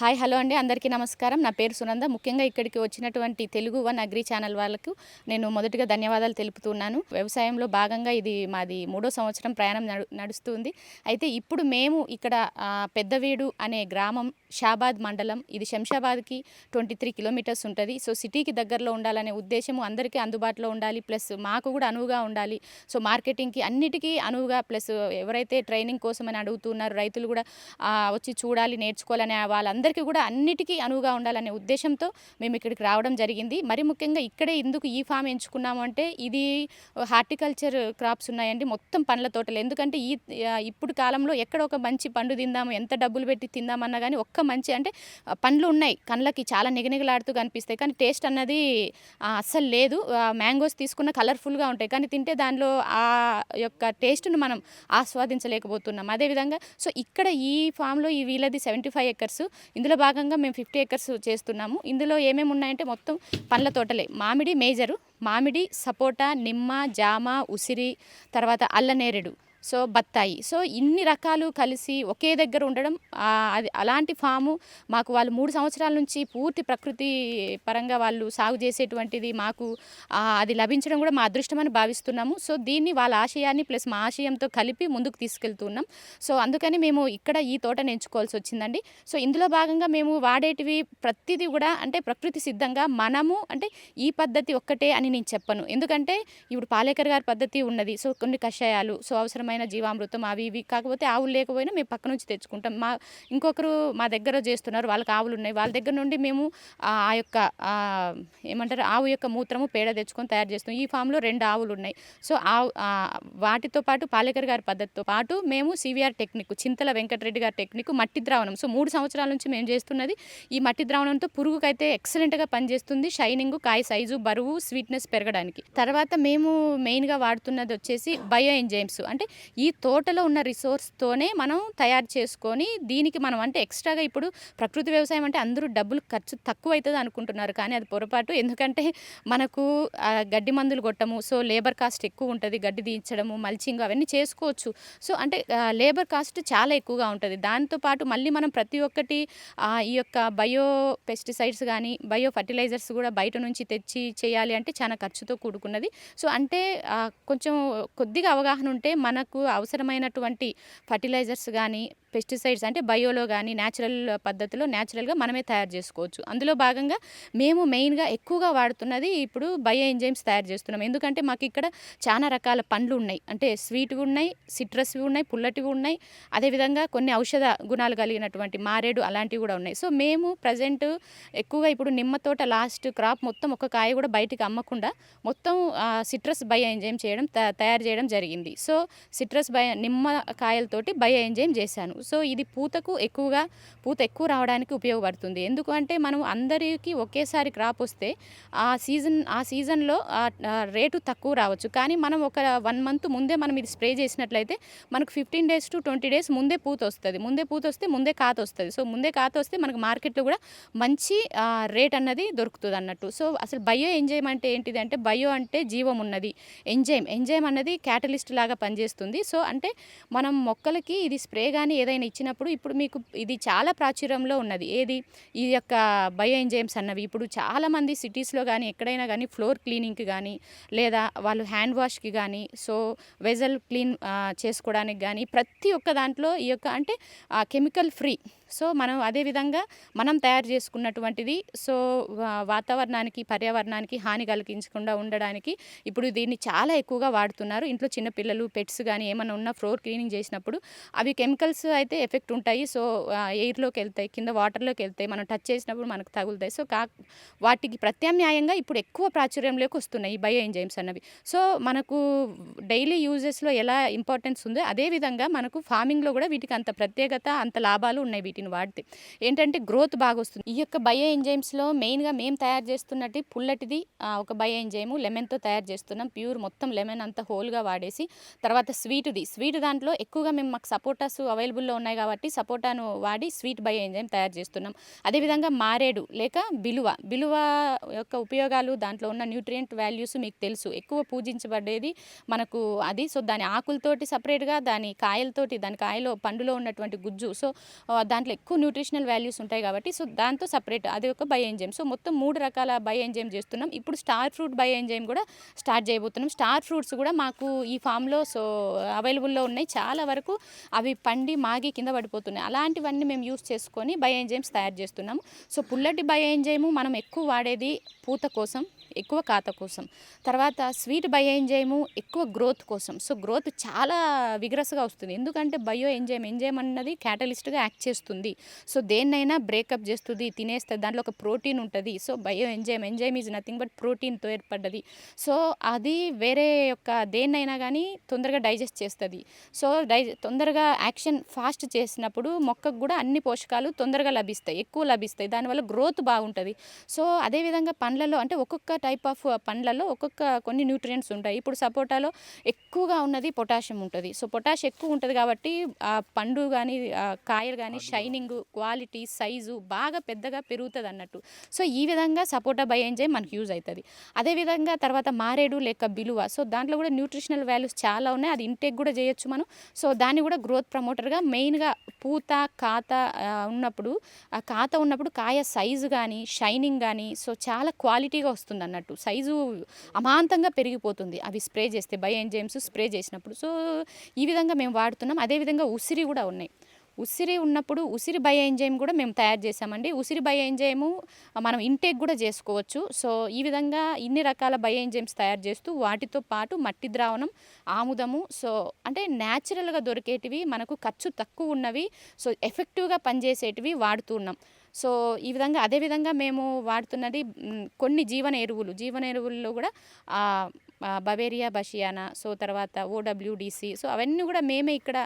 Hi hello అండి. అందరికీ నమస్కారం. నా పేరు సునంద. ముఖ్యంగా ఇక్కడికి వచ్చినటువంటి తెలుగు వన్ అగ్రి ఛానల్ వాళ్ళకు నేను మొదటిగా ధన్యవాదాలు తెలుపుతున్నాను. వ్యవసాయంలో భాగంగా ఇది మాది మూడో సంవత్సరం ప్రయాణం నడు నడుస్తుంది. అయితే ఇప్పుడు మేము ఇక్కడ పెద్దవీడు అనే గ్రామం షాబాద్ మండలం. ఇది శంషాబాద్కి ట్వంటీ త్రీ కిలోమీటర్స్ ఉంటుంది. సో సిటీకి దగ్గరలో ఉండాలనే ఉద్దేశము అందరికీ అందుబాటులో ఉండాలి. ప్లస్ మాకు కూడా అనువుగా ఉండాలి. సో మార్కెటింగ్కి అన్నిటికీ అనువుగా ప్లస్ ఎవరైతే ట్రైనింగ్ కోసం అని అడుగుతున్నారు రైతులు కూడా వచ్చి చూడాలి నేర్చుకోవాలనే వాళ్ళందరికీ కూడా అన్నిటికీ అనువుగా ఉండాలనే ఉద్దేశంతో మేము ఇక్కడికి రావడం జరిగింది. మరి ముఖ్యంగా ఇక్కడే ఎందుకు ఈ ఫామ్ ఎంచుకున్నాము అంటే ఇది హార్టికల్చర్ క్రాప్స్ ఉన్నాయండి మొత్తం పండ్ల తోటలు. ఎందుకంటే ఈ ఇప్పుడు కాలంలో ఎక్కడ ఒక మంచి పండు తిందాము ఎంత డబ్బులు పెట్టి తిందామన్నా కానీ ఒక్క మంచి అంటే పండ్లు ఉన్నాయి. కళ్ళకి చాలా నిగనిగలాడుతూ కనిపిస్తాయి. కానీ టేస్ట్ అన్నది అస్సలు లేదు. మ్యాంగోస్ తీసుకున్న కలర్ఫుల్గా ఉంటాయి. కానీ తింటే దానిలో ఆ యొక్క టేస్ట్ను మనం ఆస్వాదించలేకపోతున్నాం. అదేవిధంగా సో ఇక్కడ ఈ ఫామ్లో ఈ వీళ్ళది సెవెంటీ ఫైవ్ ఎకర్స్. ఇందులో భాగంగా మేము ఫిఫ్టీ ఎకర్స్ చేస్తున్నాము. ఇందులో ఏమేమి ఉన్నాయంటే మొత్తం పండ్ల తోటలే. మామిడి మేజరు మామిడి సపోటా నిమ్మ జామ ఉసిరి తర్వాత అల్లనేరేడు. సో బత్తాయి. సో ఇన్ని రకాలు కలిసి ఒకే దగ్గర ఉండడం అది అలాంటి ఫాము మాకు వాళ్ళు మూడు సంవత్సరాల నుంచి పూర్తి ప్రకృతి పరంగా వాళ్ళు సాగు చేసేటువంటిది మాకు అది లభించడం కూడా మా అదృష్టమని భావిస్తున్నాము. సో దీన్ని వాళ్ళ ఆశయాన్ని ప్లస్ మా ఆశయంతో కలిపి ముందుకు తీసుకెళ్తున్నాం సో అందుకని మేము ఇక్కడ ఈ తోటను ఎంచుకోవాల్సి వచ్చిందండి. సో ఇందులో భాగంగా మేము వాడేటివి ప్రతిదీ కూడా అంటే ప్రకృతి సిద్ధంగా మనము అంటే ఈ పద్ధతి ఒక్కటే అని నేను చెప్పను. ఎందుకంటే ఇప్పుడు పాలేకర్ గారి పద్ధతి ఉన్నది. సో కొన్ని కషాయాలు సో అవసరమైన జీవామృతం అవి ఇవి. కాకపోతే ఆవులు లేకపోయినా మేము పక్క నుంచి తెచ్చుకుంటాం. మా ఇంకొకరు మా దగ్గర చేస్తున్నారు. వాళ్ళకి ఆవులు ఉన్నాయి. వాళ్ళ దగ్గర నుండి మేము ఆ యొక్క ఏమంటారు ఆవు యొక్క మూత్రము పేడ తెచ్చుకొని తయారు చేస్తాం. ఈ ఫామ్లో రెండు ఆవులు ఉన్నాయి. సో ఆవు వాటితో పాటు పాలేకర్ గారి పద్ధతితో పాటు మేము సివిఆర్ టెక్నిక్ చింతల వెంకటరెడ్డి గారి టెక్నిక్ మట్టి ద్రావణం. సో మూడు సంవత్సరాల నుంచి మేము చేస్తున్నది. ఈ మట్టి ద్రావణంతో పురుగుకైతే ఎక్సలెంట్గా పనిచేస్తుంది. షైనింగ్ కాయ సైజు బరువు స్వీట్నెస్ పెరగడానికి. తర్వాత మేము మెయిన్గా వాడుతున్నది వచ్చేసి బయో ఎంజైమ్స్ అంటే ఈ తోటలో ఉన్న రిసోర్స్తోనే మనం తయారు చేసుకొని దీనికి మనం అంటే ఎక్స్ట్రాగా ఇప్పుడు ప్రకృతి వ్యవసాయం అంటే అందరూ డబ్బులు ఖర్చు తక్కువ అవుతుంది అనుకుంటున్నారు. కానీ అది పొరపాటు. ఎందుకంటే మనకు గడ్డి మందులు కొట్టము సో లేబర్ కాస్ట్ ఎక్కువ ఉంటుంది. గడ్డి తీయించడము మల్చింగ్ అవన్నీ చేసుకోవచ్చు. సో అంటే లేబర్ కాస్ట్ చాలా ఎక్కువగా ఉంటుంది. దాంతోపాటు మళ్ళీ మనం ప్రతి ఒక్కటి ఈ యొక్క బయో పెస్టిసైడ్స్ కానీ బయో ఫర్టిలైజర్స్ కూడా బయట నుంచి తెచ్చి చేయాలి అంటే చాలా ఖర్చుతో కూడుకున్నది. సో అంటే కొంచెం కొద్దిగా అవగాహన ఉంటే మన మనకు అవసరమైనటువంటి ఫర్టిలైజర్స్ కానీ పెస్టిసైడ్స్ అంటే బయోలో కానీ న్యాచురల్ పద్ధతిలో న్యాచురల్గా మనమే తయారు చేసుకోవచ్చు. అందులో భాగంగా మేము మెయిన్గా ఎక్కువగా వాడుతున్నది ఇప్పుడు బయో ఎంజైమ్స్ తయారు చేస్తున్నాం. ఎందుకంటే మాకు ఇక్కడ చాలా రకాల పండ్లు ఉన్నాయి. అంటే స్వీట్వి ఉన్నాయి సిట్రస్వి ఉన్నాయి పుల్లటివి ఉన్నాయి. అదేవిధంగా కొన్ని ఔషధ గుణాలు కలిగినటువంటి మారేడు అలాంటివి కూడా ఉన్నాయి. సో మేము ప్రజెంట్ ఎక్కువగా ఇప్పుడు నిమ్మ తోట లాస్ట్ క్రాప్ మొత్తం ఒక కాయ కూడా బయటికి అమ్మకుండా మొత్తం సిట్రస్ బయో ఎంజైమ్ చేయడం త- తయారు చేయడం జరిగింది. సో సిట్రస్ బయ నిమ్మ కాయలతోటి బయో ఎంజైమ్ చేశాను. సో ఇది పూతకు ఎక్కువగా పూత ఎక్కువ రావడానికి ఉపయోగపడుతుంది. ఎందుకు అంటే మనం అందరికీ ఒకేసారి క్రాప్ వస్తే ఆ సీజన్ ఆ సీజన్లో రేటు తక్కువ రావచ్చు. కానీ మనం ఒక వన్ మంత్ ముందే మనం ఇది స్ప్రే చేసినట్లయితే మనకు fifteen days to twenty days ముందే పూత వస్తుంది. ముందే పూత వస్తే ముందే కాత వస్తుంది. సో ముందే కాత వస్తే మనకు మార్కెట్లో కూడా మంచి రేట్ అన్నది దొరుకుతుంది అన్నట్టు. సో అసలు బయో ఎంజైమ్ అంటే ఏంటిది అంటే బయో అంటే జీవం ఉన్నది. ఎంజైమ్ ఎంజైమ్ అన్నది క్యాటలిస్ట్ లాగా పనిచేస్తుంది. సో అంటే మనం మొక్కలకి ఇది స్ప్రే కానీ ఏదైనా ఇచ్చినప్పుడు ఇప్పుడు మీకు ఇది చాలా ప్రాచుర్యంలో ఉన్నది. ఏది? ఈ యొక్క బయో ఎంజైమ్స్ అన్నవి. ఇప్పుడు చాలామంది సిటీస్లో కానీ ఎక్కడైనా కానీ ఫ్లోర్ క్లీనింగ్కి కానీ లేదా వాళ్ళు హ్యాండ్ వాష్కి కానీ సో వెజల్ క్లీన్ చేసుకోవడానికి కానీ ప్రతి ఒక్క దాంట్లో ఈ యొక్క అంటే కెమికల్ ఫ్రీ. సో మనం అదేవిధంగా మనం తయారు చేసుకున్నటువంటిది సో వా- వాతావరణానికి పర్యావరణానికి హాని కలిగించకుండా ఉండడానికి ఇప్పుడు దీన్ని చాలా ఎక్కువగా వాడుతున్నారు. ఇంట్లో చిన్నపిల్లలు పెట్స్ కానీ ఏమైనా ఉన్న ఫ్లోర్ క్లీనింగ్ చేసినప్పుడు అవి కెమికల్స్ అయితే ఎఫెక్ట్ ఉంటాయి. సో ఎయిర్లోకి వెళ్తాయి కింద వాటర్లోకి వెళ్తాయి మనం టచ్ చేసినప్పుడు మనకు తగులుతాయి. సో కా వాటికి ప్రత్యామ్నాయంగా ఇప్పుడు ఎక్కువ ప్రాచుర్యంలోకి వస్తున్నాయి ఈ బయో ఎంజైమ్స్ అన్నవి. సో మనకు డైలీ యూజెస్లో ఎలా ఇంపార్టెన్స్ ఉందో అదేవిధంగా మనకు ఫార్మింగ్లో కూడా వీటికి అంత ప్రత్యేకత అంత లాభాలు ఉన్నాయి వీటిని వాడితే. ఏంటంటే గ్రోత్ బాగా వస్తుంది. ఈ యొక్క బయో ఎంజైమ్స్లో మెయిన్గా మేము తయారు చేస్తున్నట్టు పుల్లటిది ఒక బయో ఎంజైము లెమన్తో తయారు చేస్తున్నాం. ప్యూర్ మొత్తం లెమన్ అంతా హోల్గా వాడేసి తర్వాత స్వీట్ది. స్వీట్ దాంట్లో ఎక్కువగా మేము మాకు సపోటాస్ అవైలబుల్లో ఉన్నాయి కాబట్టి సపోటాను వాడి స్వీట్ బయో ఎంజైమ్ తయారు చేస్తున్నాం. అదేవిధంగా మారేడు లేక బిలువ. బిలువ యొక్క ఉపయోగాలు దాంట్లో ఉన్న న్యూట్రియంట్ వాల్యూస్ మీకు తెలుసు. ఎక్కువ పూజించబడేది మనకు అది. సో దాని ఆకులతోటి సపరేట్గా దాని కాయలతోటి దాని కాయలో పండులో ఉన్నటువంటి గుజ్జు. సో దాంట్లో దాంట్లో ఎక్కువ న్యూట్రిషనల్ వాల్యూస్ ఉంటాయి కాబట్టి సో దాంతో సపరేట్ అది ఒక బై ఎంజైమ్ సో మొత్తం మూడు రకాల బై ఎంజైమ్ చేస్తున్నాం. ఇప్పుడు స్టార్ ఫ్రూట్ బై ఎంజైమ్ కూడా స్టార్ట్ చేయబోతున్నాం. స్టార్ ఫ్రూట్స్ కూడా మాకు ఈ ఫామ్లో సో అవైలబుల్లో ఉన్నాయి. చాలా వరకు అవి పండి మాగి కింద పడిపోతున్నాయి. అలాంటివన్నీ మేము యూస్ చేసుకొని బై ఎంజైమ్స్ తయారు చేస్తున్నాము. సో పుల్లటి బై ఎంజైము మనం ఎక్కువ వాడేది పూత కోసం ఎక్కువ కాత కోసం. తర్వాత స్వీట్ బయో ఎంజైము ఎక్కువ గ్రోత్ కోసం. సో గ్రోత్ చాలా విగ్రస్గా వస్తుంది. ఎందుకంటే బయో ఎంజైమ్ ఎంజైమ్ అన్నది క్యాటలిస్ట్గా యాక్ట్ చేస్తుంది. సో దేన్నైనా బ్రేకప్ చేస్తుంది తినేస్తుంది దాంట్లో ఒక ప్రోటీన్ ఉంటుంది. So bio enzyme enzyme is nothing but ప్రోటీన్తో ఏర్పడ్డది. సో అది వేరే యొక్క దేన్నైనా కానీ తొందరగా డైజెస్ట్ చేస్తుంది. సో డై తొందరగా యాక్షన్ ఫాస్ట్ చేసినప్పుడు మొక్కకు కూడా అన్ని పోషకాలు తొందరగా లభిస్తాయి ఎక్కువ లభిస్తాయి. దానివల్ల గ్రోత్ బాగుంటుంది. సో అదేవిధంగా పండ్లలో అంటే ఒక్కొక్క టైప్ ఆఫ్ పండ్లలో ఒక్కొక్క కొన్ని న్యూట్రియంట్స్ ఉంటాయి. ఇప్పుడు సపోటాలో ఎక్కువగా ఉన్నది పొటాషియం ఉంటుంది. సో పొటాష్ ఎక్కువ ఉంటుంది కాబట్టి ఆ పండు కానీ కాయలు కానీ షైనింగ్ క్వాలిటీ సైజు బాగా పెద్దగా పెరుగుతుంది అన్నట్టు సో ఈ విధంగా సపోటా బై ఎంజైమ్ మనకు యూజ్ అవుతుంది అదేవిధంగా తర్వాత మారేడు లేక బిలువ. సో దాంట్లో కూడా న్యూట్రిషనల్ వాల్యూస్ చాలా ఉన్నాయి. అది ఇంటేక్ కూడా చేయొచ్చు మనం. సో దాన్ని కూడా గ్రోత్ ప్రమోటర్గా మెయిన్గా పూత కాత ఉన్నప్పుడు ఆ కాత ఉన్నప్పుడు కాయ సైజు కానీ షైనింగ్ కానీ సో చాలా క్వాలిటీగా వస్తుంది అన్నట్టు సైజు అమాంతంగా పెరిగిపోతుంది. అవి స్ప్రే చేస్తే బై ఎంజైమ్స్ స్ప్రే చేసినప్పుడు. సో ఈ విధంగా మేము వాడుతున్నాం. అదేవిధంగా ఉసిరి కూడా ఉన్నాయి. ఉసిరి ఉన్నప్పుడు ఉసిరి బయో ఎంజైమ్ కూడా మేము తయారు చేసామండి ఉసిరి బయో ఎంజైము మనం ఇంటేక్ కూడా చేసుకోవచ్చు. సో ఈ విధంగా ఇన్ని రకాల బయో ఎంజైమ్స్ తయారు చేస్తూ వాటితో పాటు మట్టి ద్రావణం ఆముదము సో అంటే న్యాచురల్గా దొరికేటివి మనకు ఖర్చు తక్కువ ఉన్నవి సో ఎఫెక్టివ్గా పనిచేసేటివి వాడుతున్నాం సో ఈ విధంగా అదే విధంగా మేము వాడుతున్నది కొన్ని జీవన ఎరువులు. జీవన ఎరువుల్లో కూడా బవేరియా బషియానా సో తర్వాత ఓడబ్ల్యూడిసి. సో అవన్నీ కూడా మేమే ఇక్కడ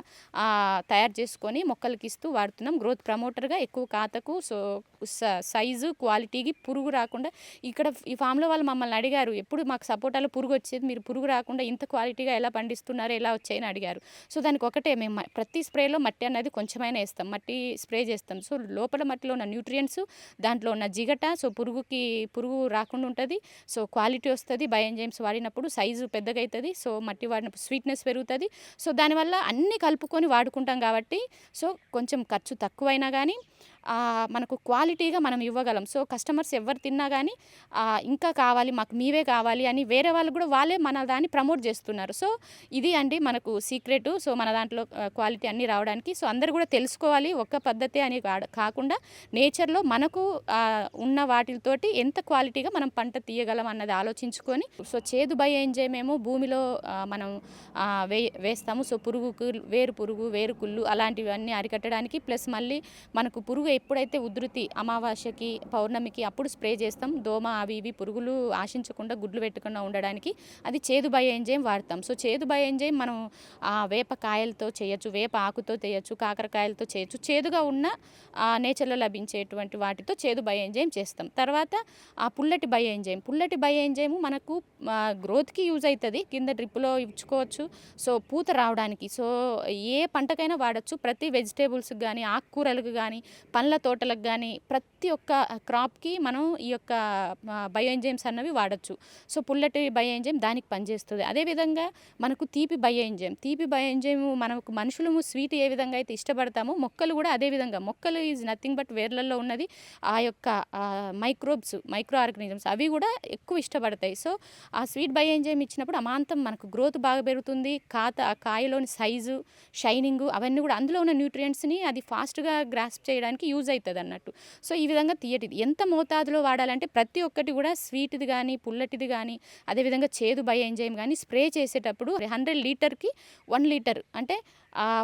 తయారు చేసుకొని మొక్కలకి ఇస్తూ వాడుతున్నాం. గ్రోత్ ప్రమోటర్గా ఎక్కువ కాతకు సో సైజు క్వాలిటీకి పురుగు రాకుండా ఇక్కడ ఈ ఫామ్లో వాళ్ళు మమ్మల్ని అడిగారు ఎప్పుడు మాకు సపోటాలో పురుగు వచ్చేది? మీరు పురుగు రాకుండా ఇంత క్వాలిటీగా ఎలా పండిస్తున్నారు? ఎలా వచ్చాయని అడిగారు. సో దానికి ఒకటే మేము ప్రతి స్ప్రేలో మట్టి అనేది కొంచెమైనా వేస్తాం మట్టి స్ప్రే చేస్తాం. సో లోపల మట్టిలో ఉన్న న్యూట్రియంట్స్ దాంట్లో ఉన్న జిగట సో పురుగుకి పురుగు రాకుండా ఉంటుంది. సో క్వాలిటీ వస్తుంది బయోఎంజైమ్స్ వాడినప్పుడు సైజు పెద్దగా అవుతుంది సో మట్టి వాడినప్పుడు స్వీట్నెస్ పెరుగుతుంది. సో దానివల్ల అన్నీ కలుపుకొని వాడుకుంటాం కాబట్టి సో కొంచెం ఖర్చు తక్కువైనా కానీ మనకు క్వాలిటీగా మనం ఇవ్వగలం. సో కస్టమర్స్ ఎవరు తిన్నా కానీ ఇంకా కావాలి మాకు మీవే కావాలి అని వేరే వాళ్ళు కూడా వాళ్ళే మన దాన్ని ప్రమోట్ చేస్తున్నారు. సో ఇది అండి మనకు సీక్రెట్. సో మన దాంట్లో క్వాలిటీ అన్నీ రావడానికి. సో అందరు కూడా తెలుసుకోవాలి. ఒక్క పద్ధతి అని కాకుండా నేచర్లో మనకు ఉన్న వాటితోటి ఎంత క్వాలిటీగా మనం పంట తీయగలం అన్నది ఆలోచించుకొని సో చేదు భయ ఎంజేమేమో భూమిలో మనం వే వేస్తాము. సో పురుగుకు వేరు పురుగు వేరు కుళ్ళు అలాంటివన్నీ అరికట్టడానికి ప్లస్ మళ్ళీ మనకు పురుగు ఎప్పుడైతే ఉధృతి అమావాస్యకి పౌర్ణమికి అప్పుడు స్ప్రే చేస్తాం దోమ అవి ఇవి పురుగులు ఆశించకుండా గుడ్లు పెట్టకుండా ఉండడానికి అది చేదు బయ ఎంజైమ్ వాడతాం. సో చేదు బయ ఎంజైమ్ మనం ఆ, వేప కాయలతో చేయొచ్చు వేప ఆకుతో చేయొచ్చు కాకరకాయలతో చేయొచ్చు. చేదుగా ఉన్న ఆ, నేచర్లో లభించేటువంటి వాటితో చేదు బయ ఎంజైమ్ చేస్తాం. తర్వాత ఆ పుల్లటి బయ ఎంజైమ్. పుల్లటి బయ ఎంజైమ్ మనకు గ్రోత్కి యూజ్ అవుతుంది కింద డ్రిప్లో ఇచ్చుకోవచ్చు. సో పూత రావడానికి. సో ఏ పంటకైనా వాడచ్చు. ప్రతి వెజిటేబుల్స్కి కానీ ఆకుకూరలకు కానీ పండ్ల తోటలకు కానీ ప్రతి ఒక్క క్రాప్కి మనం ఈ యొక్క బయో ఎంజైమ్స్ అన్నవి వాడచ్చు. సో పుల్లటి బయో ఎంజైమ్ దానికి పనిచేస్తుంది. అదేవిధంగా మనకు తీపి బయో ఎంజైమ్ తీపి బయో ఎంజైమ్ మనకు మనుషులము స్వీట్ ఏ విధంగా అయితే ఇష్టపడతామో మొక్కలు కూడా అదే విధంగా. మొక్కలు ఈజ్ నథింగ్ బట్ వేర్లలో ఉన్నది ఆ యొక్క మైక్రోబ్స్ మైక్రో ఆర్గనిజమ్స్ అవి కూడా ఎక్కువ ఇష్టపడతాయి. సో ఆ స్వీట్ బయో ఎంజైమ్ ఇచ్చినప్పుడు అమాంతం మనకు గ్రోత్ బాగా పెరుగుతుంది. కాత ఆ కాయలోని సైజు షైనింగ్ అవన్నీ కూడా అందులో ఉన్న న్యూట్రియంట్స్ని అది ఫాస్ట్గా గ్రాస్ప్ చేయడానికి యూజ్ అవుతుంది అన్నట్టు సో ఈ విధంగా తీయటిది. ఎంత మోతాదులో వాడాలంటే ప్రతి ఒక్కటి కూడా స్వీట్ది కానీ పుల్లటిది కానీ అదేవిధంగా చేదు బై ఎంజైమ్ కానీ స్ప్రే చేసేటప్పుడు హండ్రెడ్ లీటర్కి వన్ లీటర్ అంటే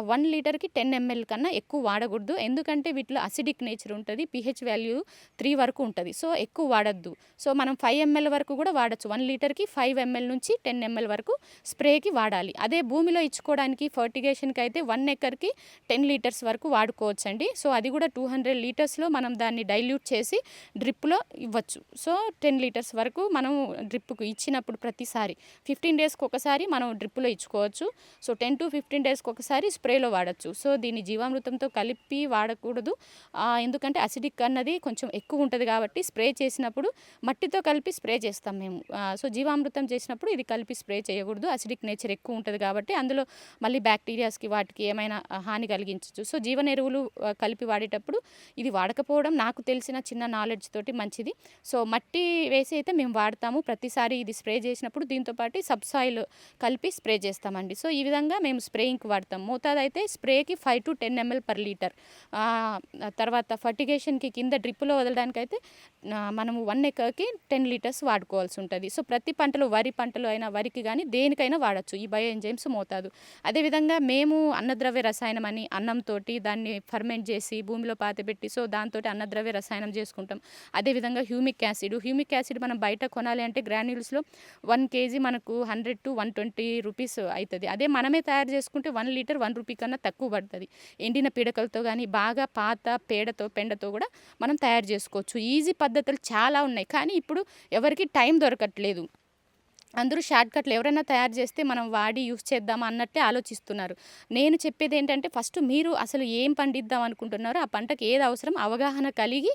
వన్ లీటర్కి టెన్ ఎంఎల్ కన్నా ఎక్కువ వాడకూడదు. ఎందుకంటే వీటిలో అసిడిక్ నేచర్ ఉంటుంది పిహెచ్ వాల్యూ త్రీ వరకు ఉంటుంది. సో ఎక్కువ వాడద్దు. సో మనం ఫైవ్ ఎంఎల్ వరకు కూడా వాడచ్చు. వన్ లీటర్కి ఫైవ్ ఎంఎల్ నుంచి టెన్ ఎంఎల్ వరకు స్ప్రేకి వాడాలి. అదే భూమిలో ఇచ్చుకోవడానికి ఫర్టిగేషన్కి అయితే వన్ ఎకర్కి టెన్ లీటర్స్ వరకు వాడుకోవచ్చండి. సో అది కూడా టూ హండ్రెడ్ హండ్రెడ్ లీటర్స్లో మనం దాన్ని డైల్యూట్ చేసి డ్రిప్లో ఇవ్వచ్చు. సో టెన్ లీటర్స్ వరకు మనం డ్రిప్కు ఇచ్చినప్పుడు ప్రతిసారి ఫిఫ్టీన్ డేస్కి ఒకసారి మనం డ్రిప్లో ఇచ్చుకోవచ్చు. సో టెన్ టు ఫిఫ్టీన్ డేస్కి ఒకసారి స్ప్రేలో వాడచ్చు. సో దీన్ని జీవామృతంతో కలిపి వాడకూడదు. ఎందుకంటే అసిడిక్ అన్నది కొంచెం ఎక్కువ ఉంటుంది కాబట్టి స్ప్రే చేసినప్పుడు మట్టితో కలిపి స్ప్రే చేస్తాం మేము. సో జీవామృతం చేసినప్పుడు ఇది కలిపి స్ప్రే చేయకూడదు. అసిడిక్ నేచర్ ఎక్కువ ఉంటుంది కాబట్టి అందులో మళ్ళీ బ్యాక్టీరియాస్కి వాటికి ఏమైనా హాని కలిగించవచ్చు సో జీవన ఎరువులు కలిపి వాడేటప్పుడు ఇది వాడకపోవడం నాకు తెలిసిన చిన్న నాలెడ్జ్ తోటి మంచిది. సో మట్టి వేసి అయితే మేము వాడతాము. ప్రతిసారి ఇది స్ప్రే చేసినప్పుడు దీంతో పాటు సబ్సాయిల్ కలిపి స్ప్రే చేస్తామండి. సో ఈ విధంగా మేము స్ప్రేయింగ్కి వాడతాం. మోతాదు అయితే స్ప్రేకి five to ten ML per litre తర్వాత ఫర్టిగేషన్కి కింద డ్రిప్పులో వదలడానికి అయితే మనము వన్ ఎకర్కి టెన్ లీటర్స్ వాడుకోవాల్సి ఉంటుంది. సో ప్రతి పంటలో వరి పంటలో అయినా వరికి కానీ దేనికైనా వాడచ్చు. ఈ బయో ఎంజైమ్స్ మోతాదు. అదేవిధంగా మేము అన్నద్రవ్య రసాయనం అని అన్నంతో దాన్ని ఫర్మెంట్ చేసి భూమిలో పెట్టి సో దాంతో అన్నద్రవ్య రసాయనం చేసుకుంటాం. అదేవిధంగా హ్యూమిక్ యాసిడ్. హ్యూమిక్ యాసిడ్ మనం బయట కొనాలి అంటే గ్రాన్యూల్స్లో వన్ కేజీ మనకు hundred to one twenty rupees అవుతుంది అదే మనమే తయారు చేసుకుంటే వన్ లీటర్ వన్ రూపీ కన్నా తక్కువ పడుతుంది. ఎండిన పిడకలతో కానీ బాగా పాత పేడతో పెండతో కూడా మనం తయారు చేసుకోవచ్చు. ఈజీ పద్ధతులు చాలా ఉన్నాయి. కానీ ఇప్పుడు ఎవరికి టైం దొరకట్లేదు. అందరూ షార్ట్ కట్లు ఎవరైనా తయారు చేస్తే మనం వాడి యూస్ చేద్దాం అన్నట్టే ఆలోచిస్తున్నారు. నేను చెప్పేది ఏంటంటే ఫస్ట్ మీరు అసలు ఏం పండిద్దాం అనుకుంటున్నారో ఆ పంటకు ఏది అవసరం అవగాహన కలిగి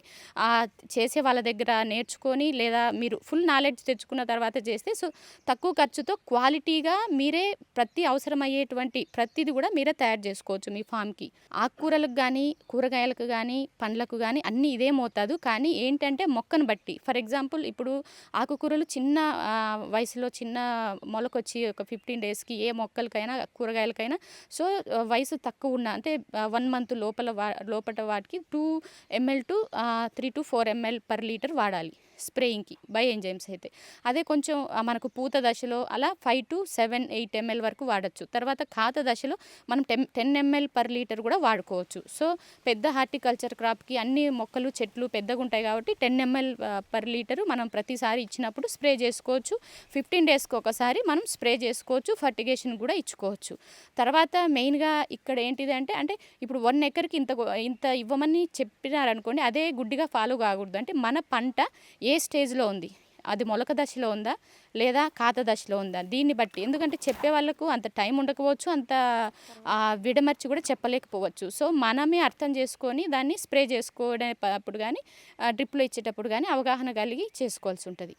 చేసే వాళ్ళ దగ్గర నేర్చుకొని లేదా మీరు ఫుల్ నాలెడ్జ్ తెచ్చుకున్న తర్వాత చేస్తే సో తక్కువ ఖర్చుతో క్వాలిటీగా మీరే ప్రతి అవసరమయ్యేటువంటి ప్రతిది కూడా మీరే తయారు చేసుకోవచ్చు మీ ఫామ్కి ఆకుకూరలకు కానీ కూరగాయలకు కానీ పండ్లకు కానీ అన్నీ ఇదే మోతాదు. కానీ ఏంటంటే మొక్కను బట్టి. ఫర్ ఎగ్జాంపుల్ ఇప్పుడు ఆకుకూరలు చిన్న వయసులో వయసులో చిన్న మొలకొచ్చి ఒక ఫిఫ్టీన్ డేస్కి ఏ మొక్కలకైనా కూరగాయలకైనా సో వయసు తక్కువ ఉన్న అంటే వన్ మంత్ లోపల వా లోపల వాటికి two ML to three to four ML per litre వాడాలి. స్ప్రేయింగ్కి బై ఎంజైమ్స్ అయితే. అదే కొంచెం మనకు పూత దశలో అలా five to seven eight ML వరకు వాడచ్చు. తర్వాత ఖాత దశలో మనం ten ten ML per litre కూడా వాడుకోవచ్చు. సో పెద్ద హార్టికల్చర్ క్రాప్కి అన్ని మొక్కలు చెట్లు పెద్దగా ఉంటాయి కాబట్టి టెన్ ఎంఎల్ పర్ లీటర్ మనం ప్రతిసారి ఇచ్చినప్పుడు స్ప్రే చేసుకోవచ్చు. ఫిఫ్టీన్ డేస్కి ఒకసారి మనం స్ప్రే చేసుకోవచ్చు ఫర్టిగేషన్ కూడా ఇచ్చుకోవచ్చు. తర్వాత మెయిన్గా ఇక్కడ ఏంటిది అంటే అంటే ఇప్పుడు వన్ ఎకర్కి ఇంత ఇంత ఇవ్వమని చెప్పినారనుకోండి అదే గుడ్డిగా ఫాలో కాకూడదు. అంటే మన పంట ఏ స్టేజ్లో ఉంది? అది మొలక దశలో ఉందా? లేదా కాత దశలో ఉందా? దీన్ని బట్టి. ఎందుకంటే చెప్పే వాళ్ళకు అంత టైం ఉండకపోవచ్చు అంత విడమర్చి కూడా చెప్పలేకపోవచ్చు. సో మనమే అర్థం చేసుకొని దాన్ని స్ప్రే చేసుకోవడం అప్పుడు కానీ డ్రిప్లో ఇచ్చేటప్పుడు కానీ అవగాహన కలిగి చేసుకోవాల్సి ఉంటుంది.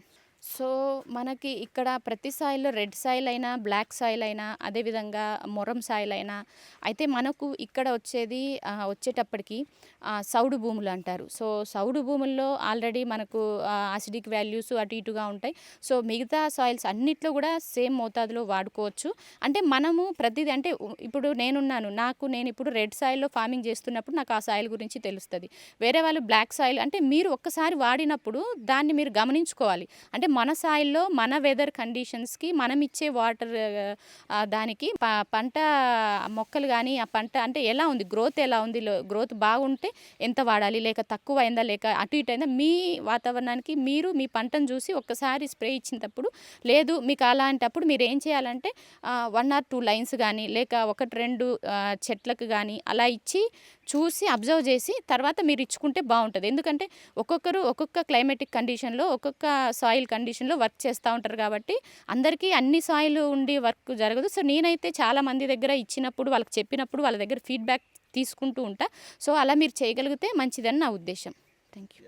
సో మనకి ఇక్కడ ప్రతి సాయిల్లో రెడ్ సాయిల్ అయినా బ్లాక్ సాయిల్ అయినా అదేవిధంగా మొరం సాయిల్ అయినా అయితే మనకు ఇక్కడ వచ్చేది వచ్చేటప్పటికి సౌడు భూములు అంటారు. సో సౌడు భూముల్లో ఆల్రెడీ మనకు అసిడిక్ వాల్యూస్ అటు ఇటుగా ఉంటాయి. సో మిగతా సాయిల్స్ అన్నిట్లో కూడా సేమ్ మోతాదులో వాడుకోవచ్చు. అంటే మనము ప్రతిదీ అంటే ఇప్పుడు నేనున్నాను. నాకు నేను ఇప్పుడు రెడ్ సాయిల్లో ఫార్మింగ్ చేస్తున్నప్పుడు నాకు ఆ సాయిల్ గురించి తెలుస్తుంది. వేరే వాళ్ళు బ్లాక్ సాయిల్ అంటే మీరు ఒక్కసారి వాడినప్పుడు దాన్ని మీరు గమనించుకోవాలి. అంటే మన సాయిల్లో మన వెదర్ కండిషన్స్కి మనం ఇచ్చే వాటర్ దానికి ప- పంట మొక్కలు కానీ ఆ పంట అంటే ఎలా ఉంది? గ్రోత్ ఎలా ఉంది? గ్రోత్ బాగుంటే ఎంత వాడాలి? లేక తక్కువ అయిందా? లేక అటు ఇటు అయిందా? మీ వాతావరణానికి మీరు మీ పంటను చూసి ఒక్కసారి స్ప్రే ఇచ్చినప్పుడు లేదు మీకు అలాంటప్పుడు మీరు ఏం చేయాలంటే వన్ ఆర్ టూ లైన్స్ కానీ లేక ఒకటి రెండు చెట్లకు కానీ అలా ఇచ్చి చూసి అబ్జర్వ్ చేసి తర్వాత మీరు ఇచ్చుకుంటే బాగుంటుంది. ఎందుకంటే ఒక్కొక్కరు ఒక్కొక్క క్లైమేటిక్ కండిషన్లో ఒక్కొక్క సాయిల్ కండిషన్లో వర్క్ చేస్తూ ఉంటారు కాబట్టి అందరికీ అన్ని సాయిల్ ఉండి వర్క్ జరగదు. సో నేనైతే చాలా మంది దగ్గర ఇచ్చినప్పుడు వాళ్ళకి చెప్పినప్పుడు వాళ్ళ దగ్గర ఫీడ్బ్యాక్ తీసుకుంటూ ఉంటా. సో అలా మీరు చేయగలిగితే మంచిదని నా ఉద్దేశం. Thank you